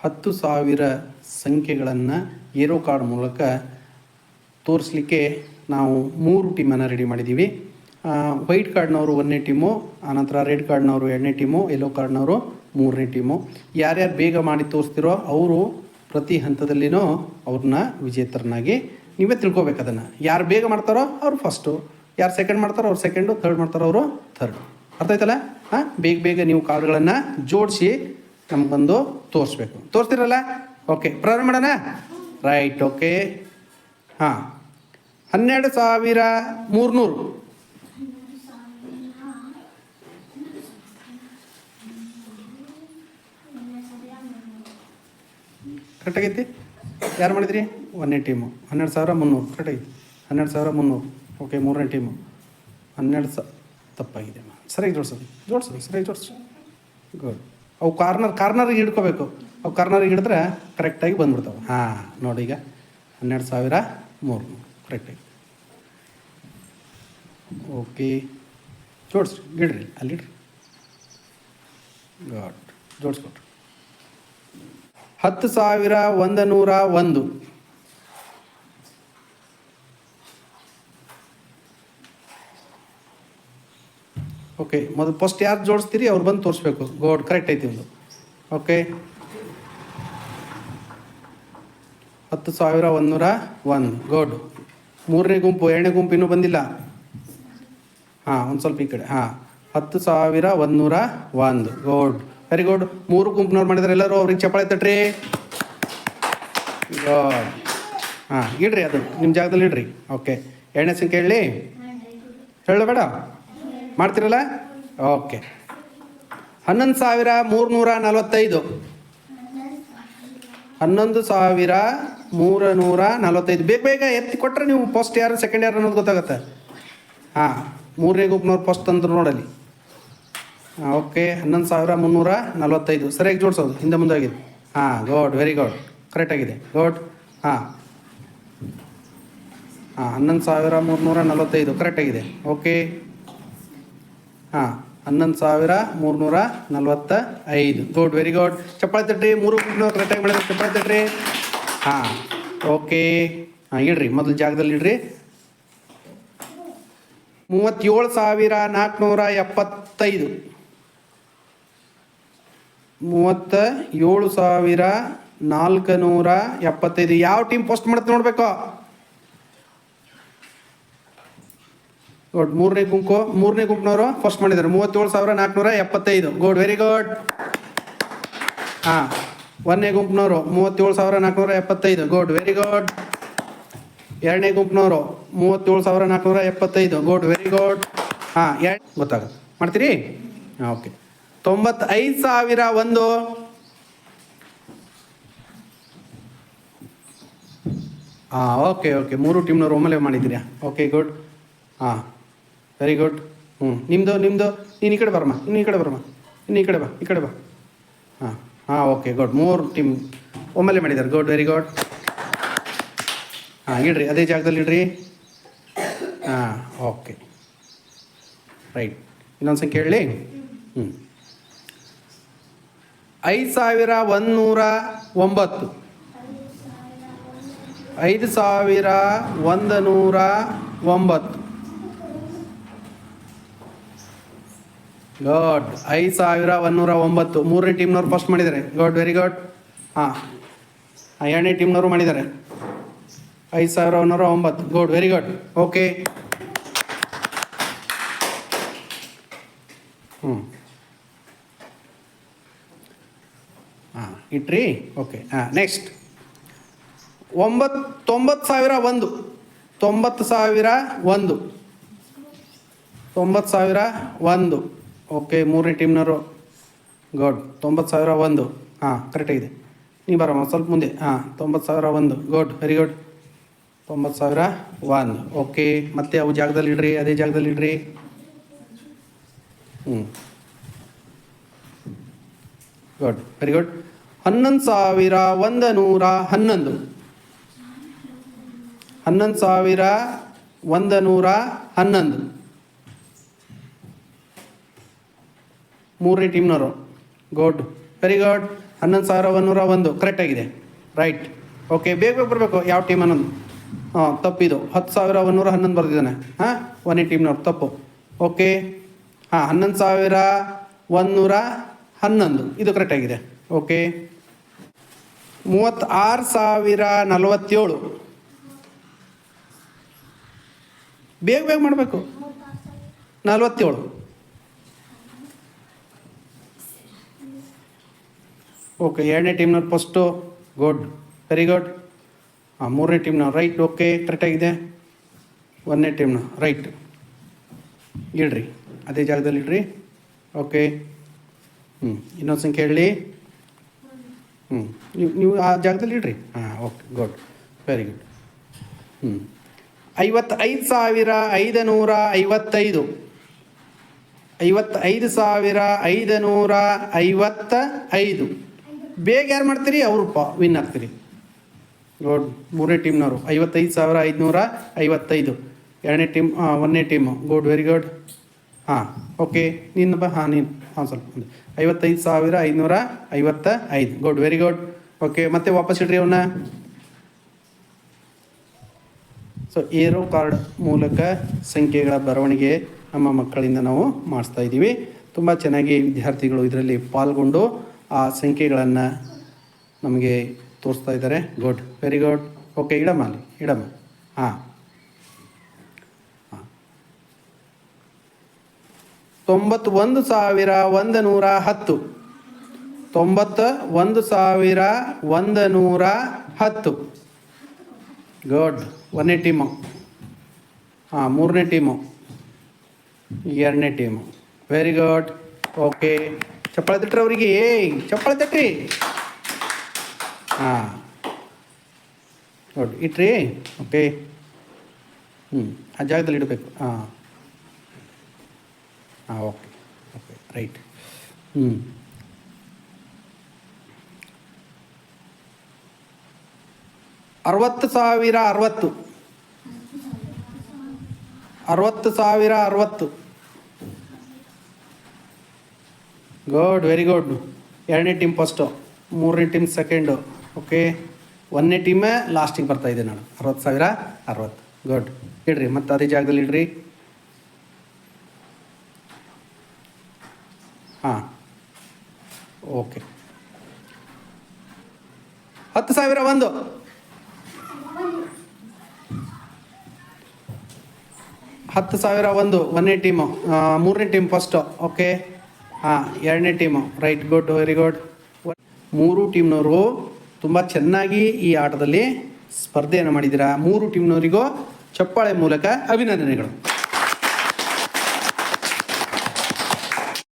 ಹತ್ತು ಸಾವಿರ ಸಂಖ್ಯೆಗಳನ್ನು ಏರೋ ಕಾರ್ಡ್ ಮೂಲಕ ತೋರಿಸ್ಲಿಕ್ಕೆ ನಾವು ಮೂರು ಟೀಮನ್ನು ರೆಡಿ ಮಾಡಿದ್ದೀವಿ ವೈಟ್ ಕಾರ್ಡ್ನವರು ಒಂದನೇ ಟೀಮು ಆನಂತರ ರೆಡ್ ಕಾರ್ಡ್ನವರು ಎರಡನೇ ಟೀಮು ಯೆಲ್ಲೋ ಕಾರ್ಡ್ನವರು ಮೂರನೇ ಟೀಮು ಯಾರ್ಯಾರು ಬೇಗ ಮಾಡಿ ತೋರಿಸ್ತಿರೋ ಅವರು ಪ್ರತಿ ಹಂತದಲ್ಲಿನೂ ಅವ್ರನ್ನ ವಿಜೇತರನ್ನಾಗಿ ನೀವೇ ತಿಳ್ಕೊಬೇಕು ಅದನ್ನು. ಯಾರು ಬೇಗ ಮಾಡ್ತಾರೋ ಅವ್ರು ಫಸ್ಟು ಯಾರು ಸೆಕೆಂಡ್ ಮಾಡ್ತಾರೋ ಅವ್ರು ಸೆಕೆಂಡು ಥರ್ಡ್ ಮಾಡ್ತಾರೋ ಅವರು ಥರ್ಡ್ ಅರ್ಥ ಆಯ್ತಲ್ಲ? ಹಾಂ ಬೇಗ ಬೇಗ ನೀವು ಕಾರ್ಡ್ಗಳನ್ನು ಜೋಡಿಸಿ ನಮ್ಗೆ ಬಂದು ತೋರಿಸ್ಬೇಕು. ತೋರಿಸ್ತಿರಲ್ಲ? ಓಕೆ ಪ್ರಾರಂಭ ಮಾಡೋಣ? ರೈಟ್ ಓಕೆ ಹಾಂ. ಹನ್ನೆರಡು ಸಾವಿರ ಮೂರ್ನೂರು. ಕರೆಕ್ಟಾಗೈತಿ ಯಾರು ಮಾಡಿದ್ರಿ? ಒಂದನೇ ಟೀಮು ಹನ್ನೆರಡು ಸಾವಿರ ಮುನ್ನೂರು. ಕರೆಕ್ಟ್ ಆಗೈತಿ? ಹನ್ನೆರಡು ಸಾವಿರ ಮುನ್ನೂರು. ಓಕೆ ಮೂರನೇ ಟೀಮು ಹನ್ನೆರಡು ಸ ತಪ್ಪಾಗಿದೆ. ಸರಿಯಾಗಿ ಜೋಡಿಸೋದು. ಜೋಡಿಸೋದು, ಸರಿಯಾಗಿ ಜೋಡಿಸಿ ಗುಡ್ ಅವು ಕಾರ್ನರ್, ಕಾರ್ನರಿಗೆ ಹಿಡ್ಕೋಬೇಕು. ಅವು ಕಾರ್ನರಿಗೆ ಹಿಡಿದ್ರೆ ಕರೆಕ್ಟಾಗಿ ಬಂದ್ಬಿಡ್ತಾವೆ. ಹಾಂ, ನೋಡಿ ಈಗ ಹನ್ನೆರಡು ಸಾವಿರ ಮೂರು ಕರೆಕ್ಟಾಗಿ ಓಕೆ ಜೋಡಿಸ್ರಿ, ಇಡ್ರಿ, ಅಲ್ಲಿ ಇಡ್ರಿ. ಗಾಡ್ ಜೋಡಿಸ್ಕೊಟ್ರಿ. ಹತ್ತು ಸಾವಿರ ಒಂದು ನೂರ ಒಂದು. ಓಕೆ ಮೊದಲು ಫಸ್ಟ್ ಯಾರು ಜೋಡಿಸ್ತೀರಿ? ಅವ್ರು ಬಂದು ತೋರಿಸ್ಬೇಕು. ಗೋಡ್ ಕರೆಕ್ಟ್ ಐತಿ ಒಂದು. ಓಕೆ. ಹತ್ತು ಸಾವಿರ ಒಂದೂರ ಒನ್ ಗೋಡ್ ಮೂರನೇ ಗುಂಪು, ಎರಡನೇ ಗುಂಪು ಇನ್ನೂ ಬಂದಿಲ್ಲ? ಹಾಂ, ಒಂದು ಸ್ವಲ್ಪ ಈ ಕಡೆ. ಹಾಂ. ಹತ್ತು ಸಾವಿರ ಒಂದೂರ ಒಂದು. ಗೋಡ್ ವೆರಿ ಗುಡ್ ಮೂರು ಗುಂಪಿನವ್ರು ಮಾಡಿದ್ರೆ ಎಲ್ಲರೂ, ಅವ್ರಿಗೆ ಚಪ್ಪಾಳೆ ತಟ್ರಿ. ಗೋಡ್ ಹಾಂ, ಇಡ್ರಿ ಅದು ನಿಮ್ಮ ಜಾಗದಲ್ಲಿ ಇಡ್ರಿ. ಓಕೆ. ಎರಡನೇ ಸಂಖ್ಯೆ ಹೇಳಿ. ಹೇಳ ಬೇಡ ಮಾಡ್ತಿರಲ್ಲ? ಓಕೆ. ಹನ್ನೊಂದು ಸಾವಿರ ಮೂರುನೂರ ನಲವತ್ತೈದು. ಹನ್ನೊಂದು ಸಾವಿರ ಮೂರ ನೂರ ನಲವತ್ತೈದು. ಬೇಗ ಬೇಗ ಎತ್ತಿ ಕೊಟ್ಟರೆ ನೀವು ಪೋಸ್ಟ್ ಯಾರು ಸೆಕೆಂಡ್ ಯಾರು ಅನ್ನೋದು ಗೊತ್ತಾಗುತ್ತೆ. ಹಾಂ, ಮೂರನೇ ಗುಂಪ್ನವ್ರು ಫಸ್ಟ್ ತಂದ್ರು ನೋಡಲಿ. ಹಾಂ, ಓಕೆ. ಹನ್ನೊಂದು ಸಾವಿರ ಮುನ್ನೂರ ನಲವತ್ತೈದು. ಸರಿಯಾಗಿ ಜೋಡಿಸೋದು. ಹಿಂದೆ ಮುಂದೆ ಆಗಿದೆ ಹಾಂ ಗೋಡ್ ವೆರಿ ಗುಡ್ ಕರೆಕ್ಟ್ ಆಗಿದೆ. ಗೋಡ್ ಹಾಂ. ಹಾಂ, ಹನ್ನೊಂದು ಸಾವಿರ ಮೂರುನೂರ ನಲವತ್ತೈದು. ಕರೆಕ್ಟ್ ಆಗಿದೆ. ಓಕೆ. ಹಾಂ, ಹನ್ನೊಂದು ಸಾವಿರ ಮೂರ್ನೂರ ನಲ್ವತ್ತ ಐದು ಗುಡ್ ವೆರಿ ಗುಡ್ ಚಪ್ಪಾಳೆ ತಟ್ರಿ, ಮೂರು ಗುಂಪಿನವ್ರು ಕರೆಕ್ಟಾಗಿ ಮಾಡಿದ್ರೆ ಚಪ್ಪಾಳೆ ತಟ್ರಿ. ಹಾಂ ಓಕೆ ಹಾಂ, ಇಡ್ರಿ, ಮೊದಲು ಜಾಗದಲ್ಲಿ ಇಡ್ರಿ. ಮೂವತ್ತೇಳು ಸಾವಿರ ನಾಲ್ಕುನೂರ ಎಪ್ಪತ್ತೈದು. ಮೂವತ್ತ ಏಳು ಸಾವಿರ ನಾಲ್ಕು ನೂರ ಎಪ್ಪತ್ತೈದು. ಯಾವ ಟೀಮ್ ಪೋಸ್ಟ್ ಮಾಡುತ್ತೆ ನೋಡಬೇಕು? ಗುಡ್. ಮೂರನೇ ಗುಂಪು, ಮೂರನೇ ಗುಂಪಿನವರು ಫಸ್ಟ್ ಮಾಡಿದ್ದಾರೆ. ಮೂವತ್ತೇಳು ಸಾವಿರ ನಾಲ್ಕುನೂರ ಎಪ್ಪತ್ತೈದು. ಗುಡ್ ವೆರಿ ಗುಡ್ ಹಾಂ, ಒಂದನೇ ಗುಂಪಿನವರು ಮೂವತ್ತೇಳು ಸಾವಿರ ನಾಲ್ಕುನೂರ ಎಪ್ಪತ್ತೈದು. ಗುಡ್ ವೆರಿ ಗುಡ್ ಎರಡನೇ ಗುಂಪಿನವರು ಮೂವತ್ತೇಳು ಸಾವಿರ ನಾಲ್ಕುನೂರ ಎಪ್ಪತ್ತೈದು. ಗುಡ್ ವೆರಿ ಗುಡ್ ಹಾಂ, ಎರಡು ಗೊತ್ತಾಗುತ್ತೆ. ಮಾಡ್ತೀರಿ? ಹಾಂ, ಓಕೆ. ತೊಂಬತ್ತೈದು ಸಾವಿರ ಒಂದು. ಹಾಂ, ಓಕೆ ಓಕೆ. ಮೂರು ಟೀಮ್ನವರು ಒಮ್ಮೆಲೆ ಮಾಡಿದ್ದೀರಾ? Okay, good. ಹಾಂ. ವೆರಿ ಗುಡ್ ಹ್ಞೂ ನಿಮ್ಮದು ನಿಮ್ಮದು ನೀನು ಈ ಕಡೆ ಬರಮ್ಮ ಇನ್ನು ಈ ಕಡೆ ಬರಮ್ಮ ಇನ್ನು ಈ ಕಡೆ ಬಾ ಈ ಕಡೆ ಬಾ. ಹಾಂ ಹಾಂ ಓಕೆ ಗುಡ್ ಮೂರು ಟೀಮ್ ಒಮ್ಮೆಲೆ ಮಾಡಿದ್ದಾರೆ ಗುಡ್ ವೆರಿ ಗುಡ್ ಹಾಂ ಇಡ್ರಿ ಅದೇ ಜಾಗದಲ್ಲಿ ಇಡ್ರಿ. ಹಾಂ ಓಕೆ ರೈಟ್ ಇನ್ನೊಂದು ಸಂಖ್ಯೆ ಹೇಳಿ. ಹ್ಞೂ ಐದು ಸಾವಿರ ಒಂದುನೂರ ಒಂಬತ್ತು. ಐದು ಸಾವಿರ ಒಂದು ನೂರ ಒಂಬತ್ತು. ಗುಡ್ ಐದು ಸಾವಿರ ಒಂದೂರ ಒಂಬತ್ತು. ಮೂರನೇ ಟೀಮ್ನವ್ರು ಫಸ್ಟ್ ಮಾಡಿದ್ದಾರೆ. ಗುಡ್ ವೆರಿ ಗುಡ್ ಹಾಂ. ಎರಡನೇ ಟೀಮ್ನವರು ಮಾಡಿದ್ದಾರೆ. ಐದು ಸಾವಿರ ಒಂದೂರ ಒಂಬತ್ತು. ಗುಡ್ ವೆರಿ ಗುಡ್ ಓಕೆ ಹ್ಞೂ ಹಾಂ, ಇಟ್ರಿ? ಓಕೆ ಹಾಂ ನೆಕ್ಸ್ಟ್ ಒಂಬತ್ತು ತೊಂಬತ್ತು ಸಾವಿರ ಒಂದು. ತೊಂಬತ್ತು ಸಾವಿರ ಒಂದು. ತೊಂಬತ್ತು ಸಾವಿರ ಒಂದು. ಓಕೆ, ಮೂರನೇ ಟೀಮ್ನವರು. ಗುಡ್ ತೊಂಬತ್ತು ಸಾವಿರ ಒಂದು. ಹಾಂ ಕರೆಕ್ಟಾಗಿದೆ ನೀವು ಬರಮ್ಮ ಸ್ವಲ್ಪ ಮುಂದೆ. ಹಾಂ, ತೊಂಬತ್ತು ಸಾವಿರ ಒಂದು. ಗುಡ್ ವೆರಿ ಗುಡ್ ತೊಂಬತ್ತು ಸಾವಿರ ಒಂದು. ಓಕೆ, ಮತ್ತೆ ಅವು ಜಾಗದಲ್ಲಿ ಇಡ್ರಿ, ಅದೇ ಜಾಗದಲ್ಲಿ ಇಡ್ರಿ. ಹ್ಞೂ ಗುಡ್ ವೆರಿ ಗುಡ್ ಹನ್ನೊಂದು ಸಾವಿರ ಒಂದು ನೂರ ಹನ್ನೊಂದು. ಹನ್ನೊಂದು ಸಾವಿರ ಒಂದು ನೂರ ಹನ್ನೊಂದು. ಮೂರನೇ ಟೀಮ್ನವರು. ಗುಡ್ ವೆರಿ ಗುಡ್ ಹನ್ನೊಂದು ಸಾವಿರ ಒಂದೂರ ಒಂದು. ಕರೆಕ್ಟಾಗಿದೆ ರೈಟ್ ಓಕೆ ಬೇಗ ಬೇಗ ಬರಬೇಕು ಯಾವ ಟೀಮ್ ಅನ್ನೋದು. ಹಾಂ ತಪ್ಪಿದು ಹತ್ತು ಸಾವಿರ ಒಂದೂರ ಹನ್ನೊಂದು ಬರ್ದಿದ್ದಾನೆ. ಹಾಂ ಒನ್ನೇ ಟೀಮ್ನವ್ರು. ತಪ್ಪು. ಓಕೆ ಹಾಂ, ಹನ್ನೊಂದು ಸಾವಿರ ಒಂದೂರ ಹನ್ನೊಂದು. ಇದು ಕರೆಕ್ಟಾಗಿದೆ ಓಕೆ ಮೂವತ್ತಾರು ಸಾವಿರ ನಲವತ್ತೇಳು. ಬೇಗ ಬೇಗ ಮಾಡಬೇಕು. ನಲವತ್ತೇಳು. ಓಕೆ ಎರಡನೇ ಟೀಮ್ನವ್ರು ಫಸ್ಟು ಗುಡ್ ವೆರಿ ಗುಡ್ ಹಾಂ ಮೂರನೇ ಟೀಮ್ನ ರೈಟ್ ಓಕೆ ಕರೆಕ್ಟಾಗಿದೆ ಒಂದನೇ ಟೀಮ್ನ ರೈಟ್ ಇಡ್ರಿ, ಅದೇ ಜಾಗದಲ್ಲಿ ಇಡ್ರಿ. ಓಕೆ ಹ್ಞೂ ಇನ್ನೊಂದು ಸಂಖ್ಯೆ ಹೇಳಿ. ಹ್ಞೂ ನೀವು ನೀವು ಆ ಜಾಗದಲ್ಲಿ ಇಡ್ರಿ. ಹಾಂ ಓಕೆ ಗುಡ್ ವೆರಿ ಗುಡ್ ಹ್ಞೂ ಐವತ್ತೈದು ಸಾವಿರ ಐದು ನೂರ ಐವತ್ತೈದು. ಐವತ್ತೈದು ಸಾವಿರ ಐದು ನೂರ ಐವತ್ತ ಐದು ಬೇಗ ಯಾರು ಮಾಡ್ತೀರಿ? ಅವರು ಪ ವಿನ್ ಆಗ್ತೀರಿ. ಗೋಡ್ ಮೂರನೇ ಟೀಮ್ನವರು ಐವತ್ತೈದು ಸಾವಿರ ಐದುನೂರ ಐವತ್ತೈದು. ಎರಡನೇ ಟೀಮ್ ಒಂದನೇ ಟೀಮು ಗುಡ್ ವೆರಿ ಗುಡ್ ಹಾಂ ಓಕೆ ನಿನ್ನ ಬ. ಹಾಂ, ನೀನು. ಹಾಂ, ಸ್ವಲ್ಪ. ಐವತ್ತೈದು ಸಾವಿರ ಐದುನೂರ ಐವತ್ತ ಐದು ಗುಡ್ ವೆರಿ ಗುಡ್ ಓಕೆ ಮತ್ತೆ ವಾಪಸ್ ಇಡ್ರಿ ಅವನ್ನ ಸೊ ಏರೋ ಕಾರ್ಡ್ ಮೂಲಕ ಸಂಖ್ಯೆಗಳ ಬರವಣಿಗೆ ನಮ್ಮ ಮಕ್ಕಳಿಂದ ನಾವು ಮಾಡಿಸ್ತಾ ಇದ್ದೀವಿ ತುಂಬ ಚೆನ್ನಾಗಿ ವಿದ್ಯಾರ್ಥಿಗಳು ಇದರಲ್ಲಿ ಪಾಲ್ಗೊಂಡು ಆ ಸಂಖ್ಯೆಗಳನ್ನು ನಮಗೆ ತೋರಿಸ್ತಾ ಇದ್ದಾರೆ. ಗುಡ್ ವೆರಿ ಗುಡ್ ಓಕೆ ಇಡಮ್ಮ ಅಲ್ಲಿ. ಇಡಮ್ಮ. ಹಾಂ. ಹಾಂ. ತೊಂಬತ್ತೊಂದು ಸಾವಿರ ಒಂದು ನೂರ ಹತ್ತು. ತೊಂಬತ್ತ ಒಂದು ಸಾವಿರ ಒಂದು ನೂರ ಹತ್ತು. ಗುಡ್ ಒಂದನೇ ಟೀಮು. ಹಾಂ, ಮೂರನೇ ಟೀಮು. ಎರಡನೇ ಟೀಮು. ವೆರಿ ಗುಡ್ ಓಕೆ ಚಪ್ಪಾಳೆ ತಟ್ರಿ ಅವರಿಗೆ. ಏಯ್, ಚಪ್ಪಾಳೆ ತಟ್ರಿ. ಹಾಂ. ನೋಡಿ, ಇಟ್ರಿ. ಓಕೆ. ಹ್ಞೂ ಆ ಜಾಗದಲ್ಲಿ ಇಡಬೇಕು. ಹಾಂ. ಹಾಂ, ಓಕೆ. Okay, right. ಹ್ಞೂ ಅರವತ್ತು ಸಾವಿರ ಅರವತ್ತು. ಅರವತ್ತು ಸಾವಿರ ಅರವತ್ತು. ಗುಡ್ ವೆರಿ ಗುಡ್ ಎರಡನೇ ಟೀಮ್ ಫಸ್ಟು ಮೂರನೇ ಟೀಮ್ ಸೆಕೆಂಡು ಓಕೆ ಒಂದನೇ ಟೀಮೇ ಲಾಸ್ಟಿಗೆ ಬರ್ತಾ ಇದ್ದೆ ನಾನು ಅರವತ್ತು ಸಾವಿರ ಅರವತ್ತು. ಗುಡ್ ಇಡ್ರಿ, ಮತ್ತೆ ಅದೇ ಜಾಗದಲ್ಲಿ ಇಡ್ರಿ. ಹಾಂ. ಓಕೆ ಹತ್ತು ಸಾವಿರ ಒಂದು. ಹತ್ತು ಸಾವಿರ ಒಂದು, ಒಂದನೇ ಟೀಮು ಮೂರನೇ ಟೀಮ್ ಫಸ್ಟು ಓಕೆ ಹಾಂ, ಎರಡನೇ team right good very good ಮೂರು ಟೀಮ್ನವರು ತುಂಬ ಚೆನ್ನಾಗಿ ಈ ಆಟದಲ್ಲಿ ಸ್ಪರ್ಧೆಯನ್ನು ಮಾಡಿದ್ದೀರಾ? ಮೂರು ಟೀಮ್ನವರಿಗೂ ಚಪ್ಪಾಳೆ ಮೂಲಕ ಅಭಿನಂದನೆಗಳು.